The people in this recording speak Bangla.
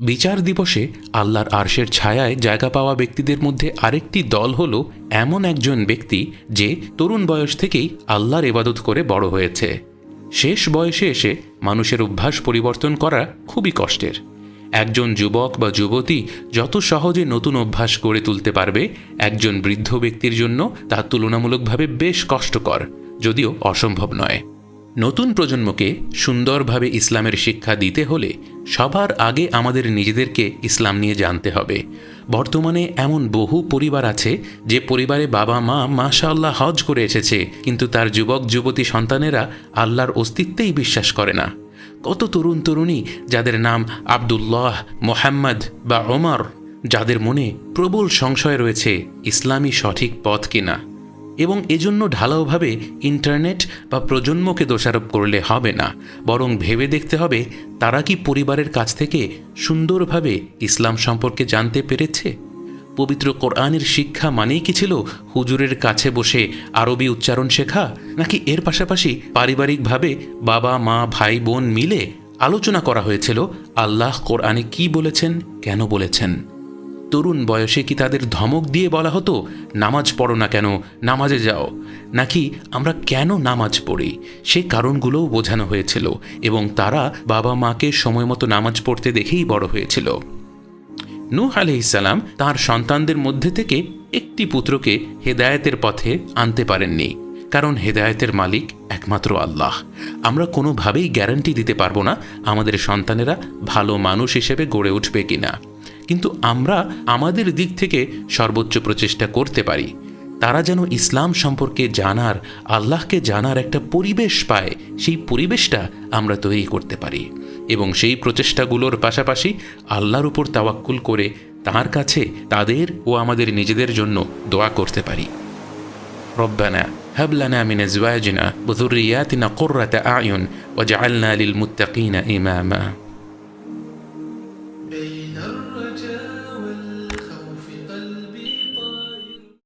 বিচার দিবসে আল্লাহর আরশের ছায়ায় জায়গা পাওয়া ব্যক্তিদের মধ্যে আরেকটি দল হল এমন একজন ব্যক্তি যে তরুণ বয়স থেকেই আল্লাহর এবাদত করে বড় হয়েছে। শেষ বয়সে এসে মানুষের অভ্যাস পরিবর্তন করা খুবই কষ্টের। একজন যুবক বা যুবতী যত সহজে নতুন অভ্যাস গড়ে তুলতে পারবে, একজন বৃদ্ধ ব্যক্তির জন্য তা তুলনামূলকভাবে বেশ কষ্টকর, যদিও অসম্ভব নয়। নতুন প্রজন্মকে সুন্দরভাবে ইসলামের শিক্ষা দিতে হলে সবার আগে আমাদের নিজেদেরকে ইসলাম নিয়ে জানতে হবে। বর্তমানে এমন বহু পরিবার আছে যে পরিবারে বাবা মা মাশাআল্লাহ হজ করে এসেছে, কিন্তু তার যুবক, যুবতী সন্তানেরা আল্লাহর অস্তিত্বেই বিশ্বাস করে না। কত তরুণ তরুণী যাদের নাম আবদুল্লাহ, মোহাম্মদ বা ওমর, যাদের মনে প্রবল সংশয় রয়েছে ইসলামী সঠিক পথ কিনা। এবং এজন্য ঢালাওভাবে ইন্টারনেট বা প্রজন্মকে দোষারোপ করলে হবে না, বরং ভেবে দেখতে হবে তারা কি পরিবারের কাছ থেকে সুন্দরভাবে ইসলাম সম্পর্কে জানতে পেরেছে? পবিত্র কোরআনের শিক্ষা মানেই কি ছিল হুজুরের কাছে বসে আরবি উচ্চারণ শেখা, নাকি এর পাশাপাশি পারিবারিকভাবে বাবা, মা, ভাই, বোন মিলে আলোচনা করা হয়েছিল, আল্লাহ কোরআনে কি বলেছেন, কেন বলেছেন? তরুণ বয়সে কি তাদের ধমক দিয়ে বলা হতো, নামাজ পড়ো না কেন, নামাজে যাও নাকি আমরা কেন নামাজ পড়ি? সে কারণগুলোও বোঝানো হয়েছিল এবং তারা বাবা মাকে সময় মতো নামাজ পড়তে দেখেই বড় হয়েছিল। নূহ আলহিসাল্লাম তার সন্তানদের মধ্যে থেকে একটি পুত্রকে হেদায়েতের পথে আনতে পারেননি, কারণ হেদায়েতের মালিক একমাত্র আল্লাহ। আমরা কোনোভাবেই গ্যারান্টি দিতে পারব না আমাদের সন্তানেরা ভালো মানুষ হিসেবে গড়ে উঠবে কিনা। কিন্তু আমরা আমাদের দিক থেকে সর্বোচ্চ প্রচেষ্টা করতে পারি। তারা যেন ইসলাম সম্পর্কে জানার, আল্লাহকে জানার একটা পরিবেশ পায়, সেই পরিবেশটা আমরা তৈরি করতে পারি। এবং সেই প্রচেষ্টাগুলোর পাশাপাশি আল্লাহর উপর তাওয়াক্কুল করে তার কাছে, তাদের ও আমাদের নিজেদের জন্য দোয়া করতে পারি। রব্বানা হাবলানা মিন আজওয়াজিনা ওয়া যুররিয়াতিনা কুররাতা আয়ুন ওয়াজআলনা লিল মুত্তাকিনা ইমামা।